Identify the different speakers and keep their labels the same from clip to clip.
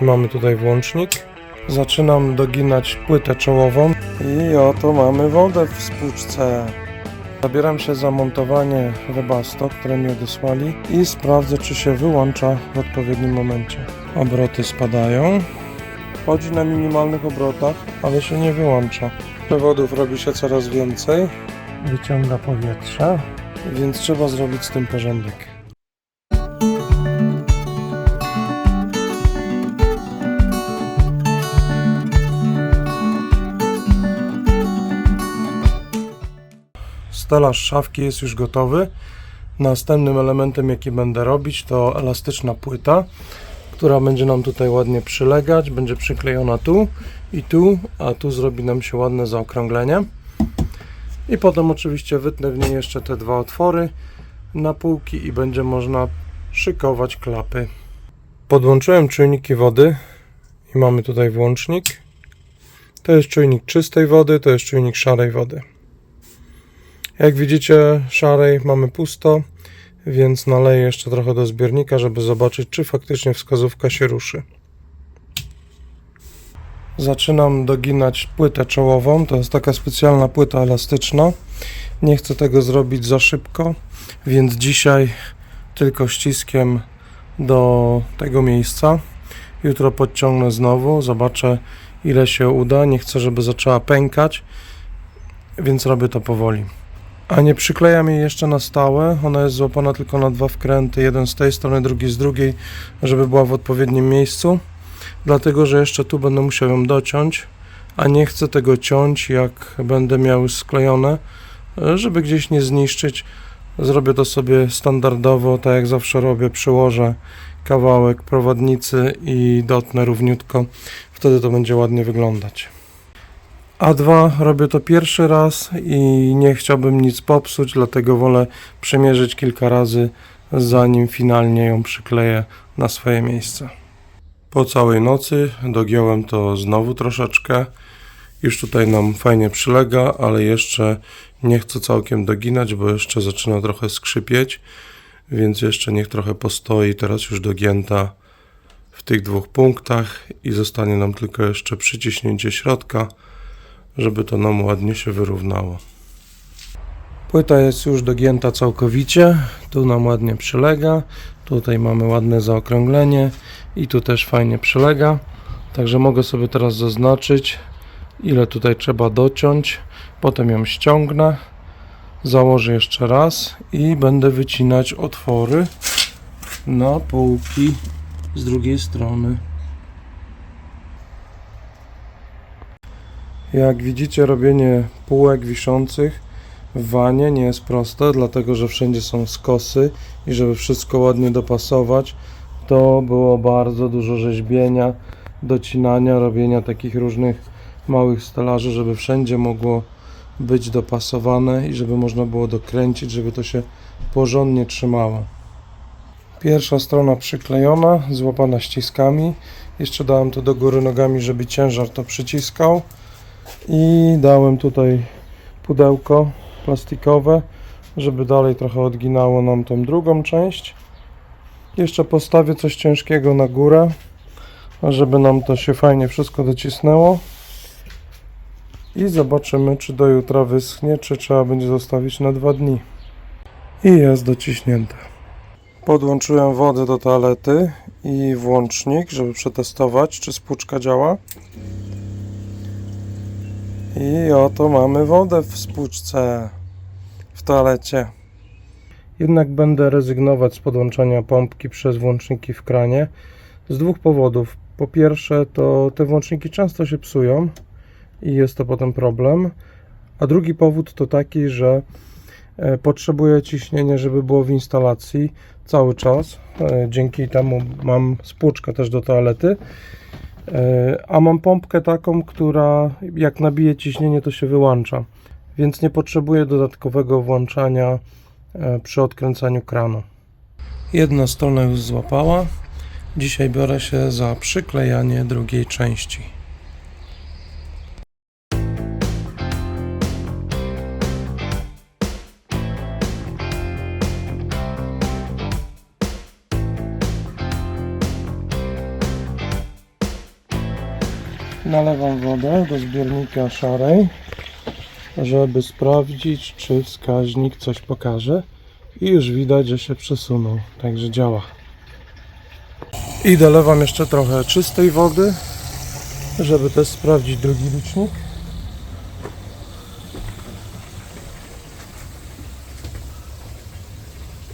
Speaker 1: Mamy tutaj włącznik. Zaczynam doginać płytę czołową i oto mamy wodę w spłuczce. Zabieram się za montowanie webasto, które mi odesłali i sprawdzę, czy się wyłącza w odpowiednim momencie. Obroty spadają. Chodzi na minimalnych obrotach, ale się nie wyłącza. Przewodów robi się coraz więcej. Wyciąga powietrze, więc trzeba zrobić z tym porządek. Stelaż szafki jest już gotowy. Następnym elementem, jaki będę robić, to elastyczna płyta, która będzie nam tutaj ładnie przylegać. Będzie przyklejona tu i tu, a tu zrobi nam się ładne zaokrąglenie. I potem oczywiście wytnę w niej jeszcze te dwa otwory na półki i będzie można szykować klapy. Podłączyłem czujniki wody i mamy tutaj włącznik. To jest czujnik czystej wody, to jest czujnik szarej wody. Jak widzicie, szarej mamy pusto, więc naleję jeszcze trochę do zbiornika, żeby zobaczyć, czy faktycznie wskazówka się ruszy. Zaczynam doginać płytę czołową. To jest taka specjalna płyta elastyczna. Nie chcę tego zrobić za szybko, więc dzisiaj tylko ściskiem do tego miejsca. Jutro podciągnę znowu, zobaczę ile się uda. Nie chcę, żeby zaczęła pękać, więc robię to powoli. A nie przyklejam jej jeszcze na stałe. Ona jest złapana tylko na dwa wkręty, jeden z tej strony, drugi z drugiej, żeby była w odpowiednim miejscu. Dlatego, że jeszcze tu będę musiał ją dociąć, a nie chcę tego ciąć, jak będę miał sklejone, żeby gdzieś nie zniszczyć. Zrobię to sobie standardowo, tak jak zawsze robię, przyłożę kawałek prowadnicy i dotnę równiutko. Wtedy to będzie ładnie wyglądać. A2 robię to pierwszy raz i nie chciałbym nic popsuć, dlatego wolę przemierzyć kilka razy, zanim finalnie ją przykleję na swoje miejsce. Po całej nocy dogiąłem to znowu troszeczkę. Już tutaj nam fajnie przylega, ale jeszcze nie chcę całkiem doginać, bo jeszcze zaczyna trochę skrzypieć, więc jeszcze niech trochę postoi. Teraz już dogięta w tych dwóch punktach i zostanie nam tylko jeszcze przyciśnięcie środka żeby to nam ładnie się wyrównało. Płyta jest już dogięta całkowicie, tu nam ładnie przylega, tutaj mamy ładne zaokrąglenie i tu też fajnie przylega, także mogę sobie teraz zaznaczyć ile tutaj trzeba dociąć, potem ją ściągnę, założę jeszcze raz i będę wycinać otwory na półki z drugiej strony. Jak widzicie, robienie półek wiszących w wanie nie jest proste, dlatego że wszędzie są skosy i żeby wszystko ładnie dopasować, to było bardzo dużo rzeźbienia, docinania, robienia takich różnych małych stelaży, żeby wszędzie mogło być dopasowane i żeby można było dokręcić, żeby to się porządnie trzymało. Pierwsza strona przyklejona, złapana ściskami. Jeszcze dałem to do góry nogami, żeby ciężar to przyciskał i dałem tutaj pudełko plastikowe, żeby dalej trochę odginało nam tą drugą część. Jeszcze postawię coś ciężkiego na górę, żeby nam to się fajnie wszystko docisnęło. I zobaczymy, czy do jutra wyschnie, czy trzeba będzie zostawić na dwa dni. I jest dociśnięte. Podłączyłem wodę do toalety i włącznik, żeby przetestować, czy spłuczka działa. I oto mamy wodę w spłuczce w toalecie. Jednak będę rezygnować z podłączania pompki przez włączniki w kranie z dwóch powodów. Po pierwsze, to te włączniki często się psują i jest to potem problem. A drugi powód to taki, że e, potrzebuję ciśnienia, żeby było w instalacji cały czas. E, Dzięki temu mam spłuczkę też do toalety. E, A mam pompkę taką, która jak nabije ciśnienie, to się wyłącza. Więc nie potrzebuję dodatkowego włączania e, przy odkręcaniu kranu. Jedna strona już złapała. Dzisiaj biorę się za przyklejanie drugiej części. Wodę do zbiornika szarej, żeby sprawdzić, czy wskaźnik coś pokaże. I już widać, że się przesunął, także działa. I dolewam jeszcze trochę czystej wody, żeby też sprawdzić drugi licznik.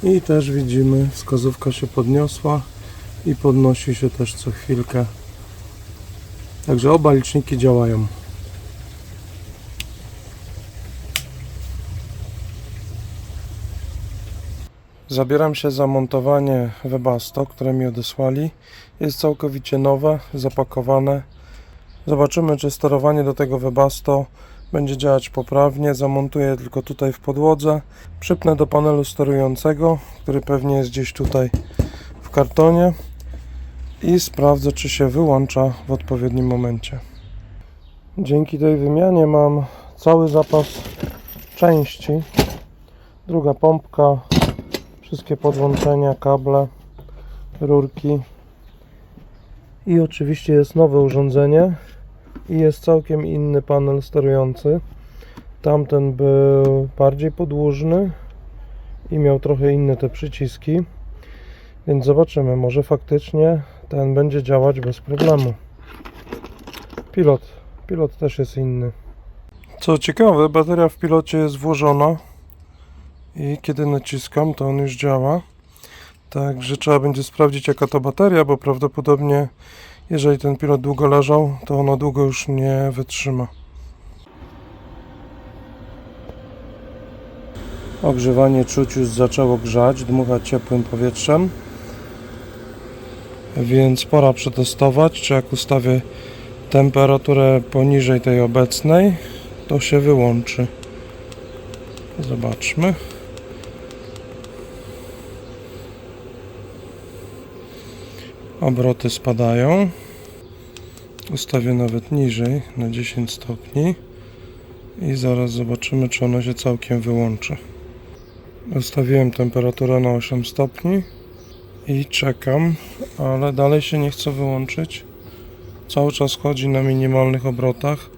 Speaker 1: I też widzimy, wskazówka się podniosła i podnosi się też co chwilkę. Także oba liczniki działają. Zabieram się za montowanie które mi odesłali. Jest całkowicie nowe, zapakowane. Zobaczymy, czy sterowanie do tego Webasto będzie działać poprawnie. Zamontuję tylko tutaj w podłodze. Przypnę do panelu sterującego, który pewnie jest gdzieś tutaj w kartonie i sprawdzę, czy się wyłącza w odpowiednim momencie. Dzięki tej wymianie mam cały zapas części. Druga pompka, wszystkie podłączenia, kable, rurki. I oczywiście jest nowe urządzenie i jest całkiem inny panel sterujący. Tamten był bardziej podłużny i miał trochę inne te przyciski. Więc zobaczymy, może faktycznie ten będzie działać bez problemu. Pilot, pilot też jest inny. Co ciekawe, bateria w pilocie jest włożona i kiedy naciskam, to on już działa. Także trzeba będzie sprawdzić jaka to bateria, bo prawdopodobnie jeżeli ten pilot długo leżał, to ono długo już nie wytrzyma. Ogrzewanie czuć już zaczęło grzać, dmuchać ciepłym powietrzem. Więc pora przetestować, czy jak ustawię temperaturę poniżej tej obecnej, to się wyłączy. Zobaczmy. Obroty spadają. Ustawię nawet niżej, na 10 stopni. I zaraz zobaczymy, czy ono się całkiem wyłączy. Ustawiłem temperaturę na 8 stopni i czekam, ale dalej się nie chce wyłączyć. Cały czas chodzi na minimalnych obrotach,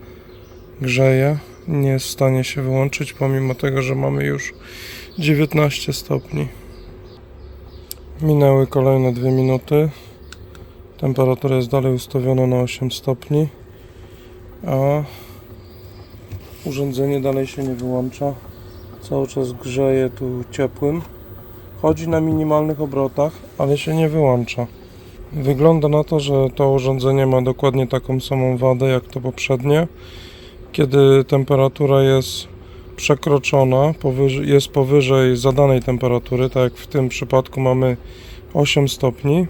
Speaker 1: grzeje, nie jest w stanie się wyłączyć, pomimo tego, że mamy już 19 stopni. Minęły kolejne 2 minuty. Temperatura jest dalej ustawiona na 8 stopni, a urządzenie dalej się nie wyłącza. Cały czas grzeje tu ciepłym. Chodzi na minimalnych obrotach, ale się nie wyłącza. Wygląda na to, że to urządzenie ma dokładnie taką samą wadę jak to poprzednie. Kiedy temperatura jest przekroczona, jest powyżej zadanej temperatury, tak jak w tym przypadku mamy 8 stopni,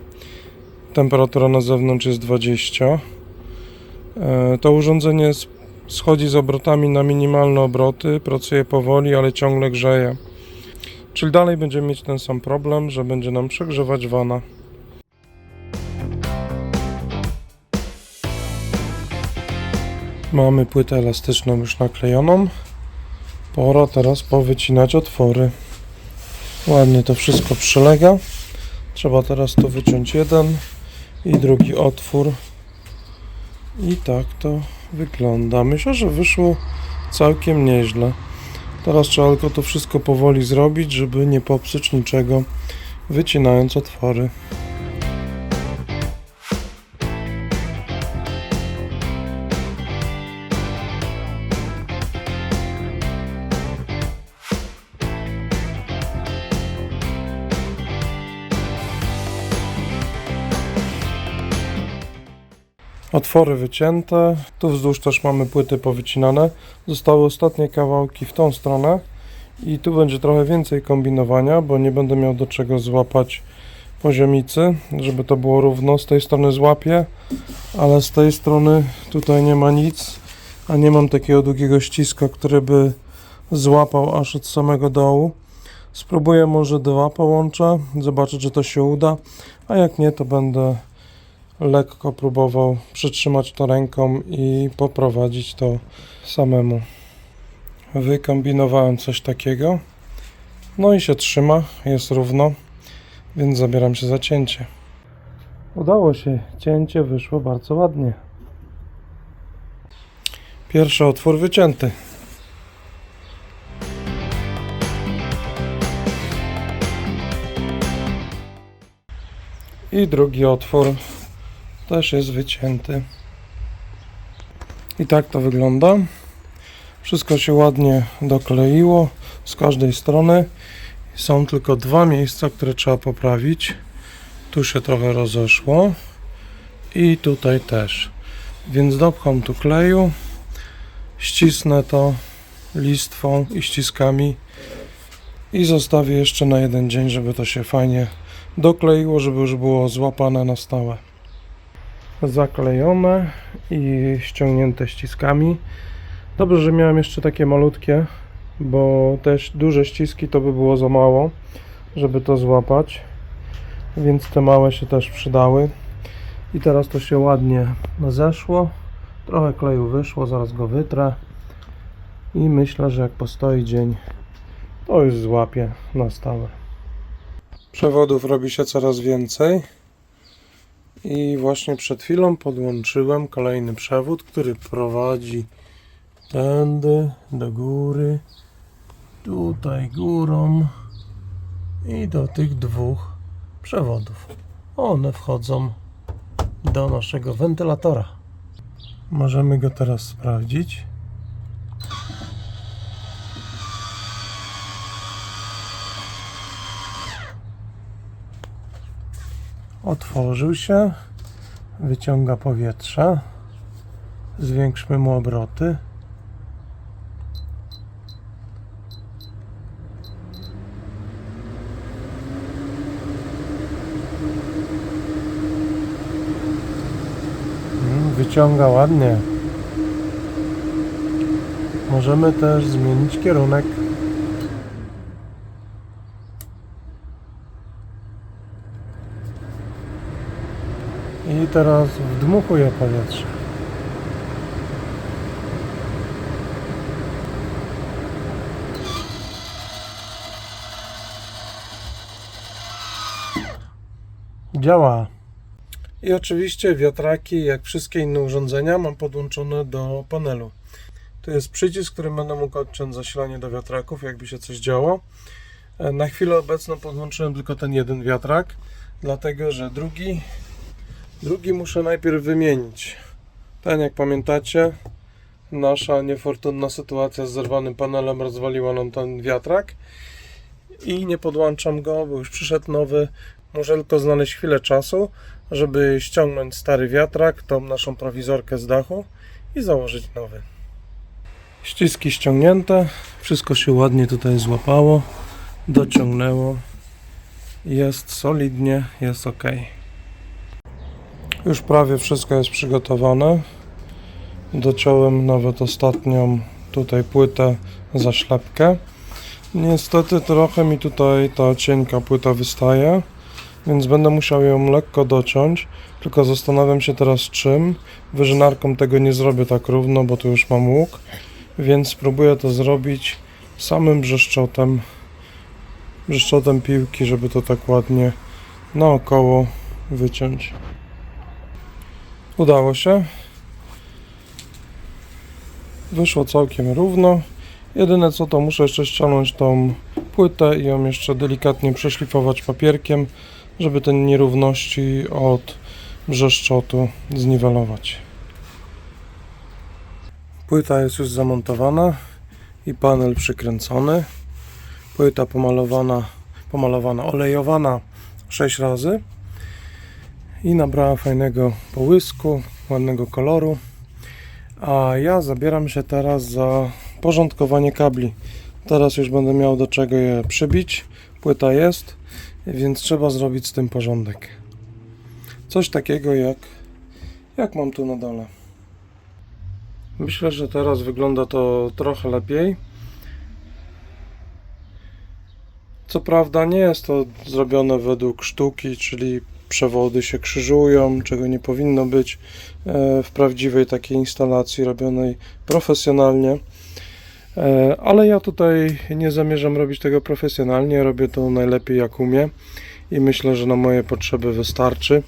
Speaker 1: temperatura na zewnątrz jest 20. E, To urządzenie schodzi z obrotami na minimalne obroty, pracuje powoli, ale ciągle grzeje. Czyli dalej będziemy mieć ten sam problem, że będzie nam przegrzewać wana. Mamy płytę elastyczną już naklejoną. Pora teraz powycinać otwory. Ładnie to wszystko przylega. Trzeba teraz tu wyciąć jeden i drugi otwór. I tak to wygląda. Myślę, że wyszło całkiem nieźle. Teraz trzeba tylko to wszystko powoli zrobić, żeby nie popsuć niczego, wycinając otwory. Otwory wycięte, tu wzdłuż też mamy płyty powycinane. Zostały ostatnie kawałki w tą stronę i tu będzie trochę więcej kombinowania, bo nie będę miał do czego złapać poziomicy, żeby to było równo. Z tej strony złapię, ale z tej strony tutaj nie ma nic, a nie mam takiego długiego ściska, który by złapał aż od samego dołu. Spróbuję może dwa połączę, zobaczę czy to się uda, a jak nie to będę lekko próbował przytrzymać to ręką i poprowadzić to samemu. Wykombinowałem coś takiego. No i się trzyma, jest równo, więc zabieram się za cięcie. Udało się, cięcie wyszło bardzo ładnie. Pierwszy otwór wycięty. I drugi otwór też jest wycięty. I tak to wygląda. Wszystko się ładnie dokleiło z każdej strony. Są tylko dwa miejsca, które trzeba poprawić. Tu się trochę rozeszło i tutaj też. Więc dopcham tu kleju, ścisnę to listwą i ściskami i zostawię jeszcze na jeden dzień, żeby to się fajnie dokleiło, żeby już było złapane na stałe. Zaklejone i ściągnięte ściskami. Dobrze, że miałem jeszcze takie malutkie, bo też duże ściski to by było za mało, żeby to złapać. Więc te małe się też przydały. I teraz to się ładnie zeszło. Trochę kleju wyszło, zaraz go wytrę. I myślę, że jak postoi dzień, to już złapie na stałe. Przewodów robi się coraz więcej. I właśnie przed chwilą podłączyłem kolejny przewód, który prowadzi tędy do góry, tutaj górą i do tych dwóch przewodów. One wchodzą do naszego wentylatora. Możemy go teraz sprawdzić. Otworzył się, wyciąga powietrze. Zwiększmy mu obroty. Mm, Wyciąga ładnie. Możemy też zmienić kierunek. I teraz wdmuchuję powietrze. Działa. I oczywiście wiatraki, jak wszystkie inne urządzenia, mam podłączone do panelu. To jest przycisk, którym będę mógł odciąć zasilanie do wiatraków, jakby się coś działo. E, Na chwilę obecną podłączyłem tylko ten jeden wiatrak, dlatego że drugi, drugi muszę najpierw wymienić. Ten, jak pamiętacie, nasza niefortunna sytuacja z zerwanym panelem rozwaliła nam ten wiatrak i nie podłączam go, bo już przyszedł nowy. Muszę tylko znaleźć chwilę czasu, żeby ściągnąć stary wiatrak, tą naszą prowizorkę z dachu i założyć nowy. Ściski ściągnięte, wszystko się ładnie tutaj złapało, dociągnęło. Jest solidnie, jest ok. Już prawie wszystko jest przygotowane. Dociąłem nawet ostatnią tutaj płytę za ślepkę. Niestety trochę mi tutaj ta cienka płyta wystaje, więc będę musiał ją lekko dociąć. Tylko zastanawiam się teraz czym. Wyżynarką tego nie zrobię tak równo, bo tu już mam łuk, więc spróbuję to zrobić samym brzeszczotem. Brzeszczotem piłki, żeby to tak ładnie naokoło wyciąć. Udało się. Wyszło całkiem równo. Jedyne co to muszę jeszcze ściągnąć tą płytę i ją jeszcze delikatnie przeszlifować papierkiem, żeby te nierówności od brzeszczotu zniwelować. Płyta jest już zamontowana i panel przykręcony. Płyta pomalowana, pomalowana, olejowana 6 razy i nabrała fajnego połysku, ładnego koloru. A ja zabieram się teraz za porządkowanie kabli. Teraz już będę miał do czego je przybić. Płyta jest, więc trzeba zrobić z tym porządek. Coś takiego jak, jak mam tu na dole. Myślę, że teraz wygląda to trochę lepiej. Co prawda nie jest to zrobione według sztuki, czyli przewody się krzyżują, czego nie powinno być e, w prawdziwej takiej instalacji robionej profesjonalnie. E, Ale ja tutaj nie zamierzam robić tego profesjonalnie, robię to najlepiej jak umiem i myślę, że na moje potrzeby wystarczy.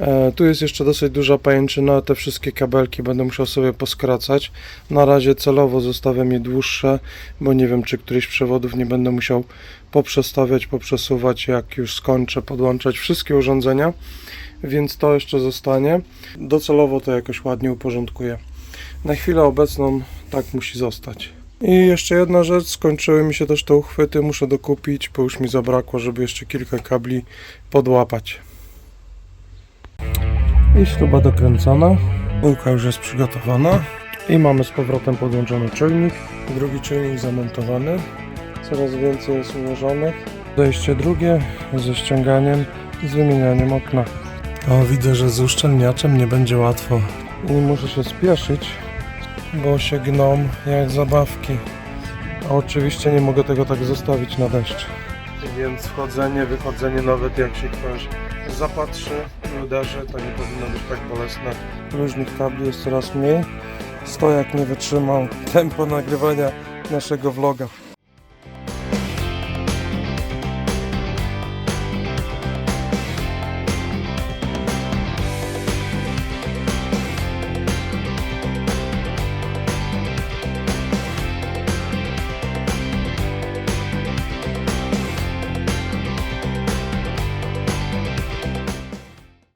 Speaker 1: E, tu jest jeszcze dosyć duża pajęczyna, te wszystkie kabelki będę musiał sobie poskracać. Na razie celowo zostawiam je dłuższe, bo nie wiem, czy któryś przewodów nie będę musiał poprzestawiać, poprzesuwać, jak już skończę podłączać wszystkie urządzenia, więc to jeszcze zostanie. Docelowo to jakoś ładnie uporządkuję. Na chwilę obecną tak musi zostać. I jeszcze jedna rzecz, skończyły mi się też te uchwyty, muszę dokupić, bo już mi zabrakło, żeby jeszcze kilka kabli podłapać. I śruba dokręcona, bułka już jest przygotowana i mamy z powrotem podłączony czujnik, drugi czujnik zamontowany, coraz więcej jest ułożonych. Zejście drugie ze ściąganiem i z wymienianiem okna. O, widzę, że z uszczelniaczem nie będzie łatwo. I muszę się spieszyć, bo się gną jak zabawki. A oczywiście nie mogę tego tak zostawić na deszcz. Więc wchodzenie, wychodzenie, nawet jak się ktoś zapatrzy i uderzy, to nie powinno być tak bolesne. Różnych kabli jest coraz mniej. Stojak nie wytrzymał tempo nagrywania naszego vloga.